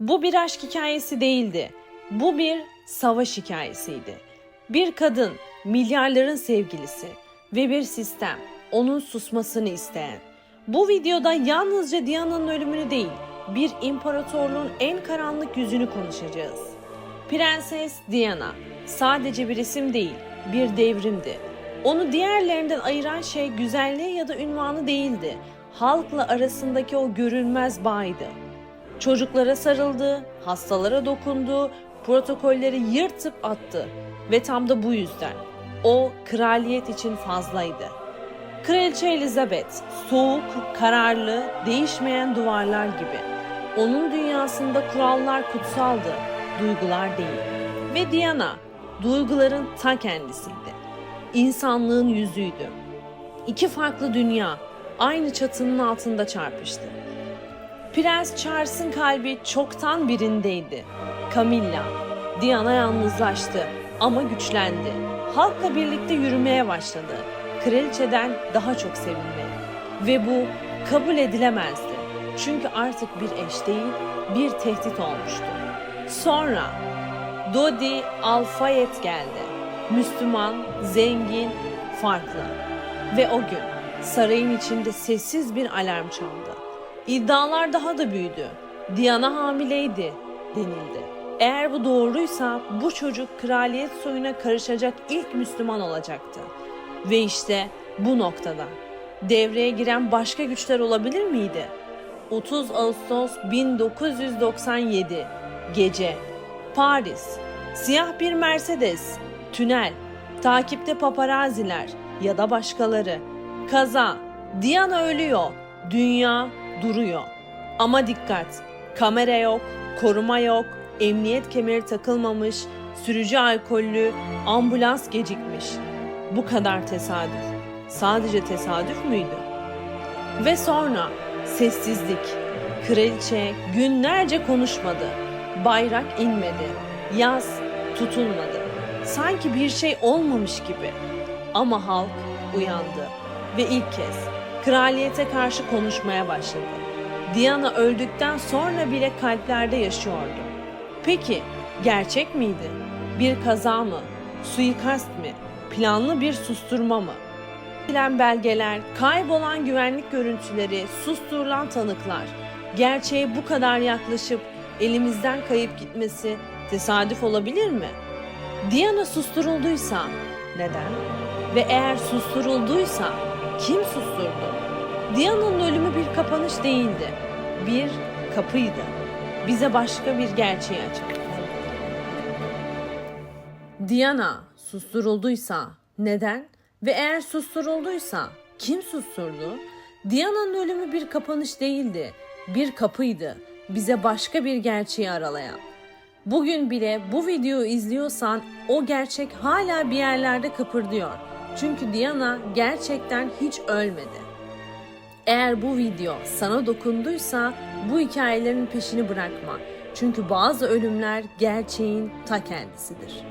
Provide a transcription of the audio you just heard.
Bu bir aşk hikayesi değildi. Bu bir savaş hikayesiydi. Bir kadın, milyarların sevgilisi ve bir sistem onun susmasını isteyen. Bu videoda yalnızca Diana'nın ölümünü değil, bir imparatorluğun en karanlık yüzünü konuşacağız. Prenses Diana sadece bir isim değil, bir devrimdi. Onu diğerlerinden ayıran şey güzelliği ya da ünvanı değildi. Halkla arasındaki o görünmez bağydı. Çocuklara sarıldı, hastalara dokundu, protokolleri yırtıp attı ve tam da bu yüzden o kraliyet için fazlaydı. Kraliçe Elizabeth soğuk, kararlı, değişmeyen duvarlar gibi. Onun dünyasında kurallar kutsaldı, duygular değil. Ve Diana duyguların ta kendisiydi. İnsanlığın yüzüydü. İki farklı dünya aynı çatının altında çarpıştı. Prens Charles'ın kalbi çoktan birindeydi. Camilla, Diana yalnızlaştı ama güçlendi. Halkla birlikte yürümeye başladı. Kraliçeden daha çok sevilmeye. Ve bu kabul edilemezdi. Çünkü artık bir eş değil, bir tehdit olmuştu. Sonra Dodi Alfayet geldi. Müslüman, zengin, farklı. Ve o gün sarayın içinde sessiz bir alarm çaldı. İddialar daha da büyüdü. Diana hamileydi denildi. Eğer bu doğruysa bu çocuk kraliyet soyuna karışacak ilk Müslüman olacaktı. Ve işte bu noktada devreye giren başka güçler olabilir miydi? 30 Ağustos 1997 gece Paris siyah bir Mercedes tünel takipte paparaziler ya da başkaları kaza Diana ölüyor dünya duruyor ama dikkat kamera yok koruma yok emniyet kemeri takılmamış sürücü alkollü ambulans gecikmiş bu kadar tesadüf sadece tesadüf müydü? Ve sonra sessizlik. Kraliçe günlerce konuşmadı. Bayrak inmedi. Yaz tutulmadı. Sanki bir şey olmamış gibi. Ama halk uyandı ve ilk kez kraliyete karşı konuşmaya başladı. Diana öldükten sonra bile kalplerde yaşıyordu. Peki gerçek miydi? Bir kaza mı? Suikast mi? Planlı bir susturma mı? Bilen belgeler, kaybolan güvenlik görüntüleri, susturulan tanıklar. Gerçeğe bu kadar yaklaşıp elimizden kayıp gitmesi tesadüf olabilir mi? Diana susturulduysa neden? Ve eğer susturulduysa kim susturdu? Diana'nın ölümü bir kapanış değildi. Bir kapıydı. Bize başka bir gerçeği açan. Diana susturulduysa neden? Ve eğer susturulduysa kim susturdu? Diana'nın ölümü bir kapanış değildi, bir kapıydı. Bize başka bir gerçeği aralayan. Bugün bile bu videoyu izliyorsan o gerçek hala bir yerlerde kıpırdıyor. Çünkü Diana gerçekten hiç ölmedi. Eğer bu video sana dokunduysa bu hikayelerin peşini bırakma. Çünkü bazı ölümler gerçeğin ta kendisidir.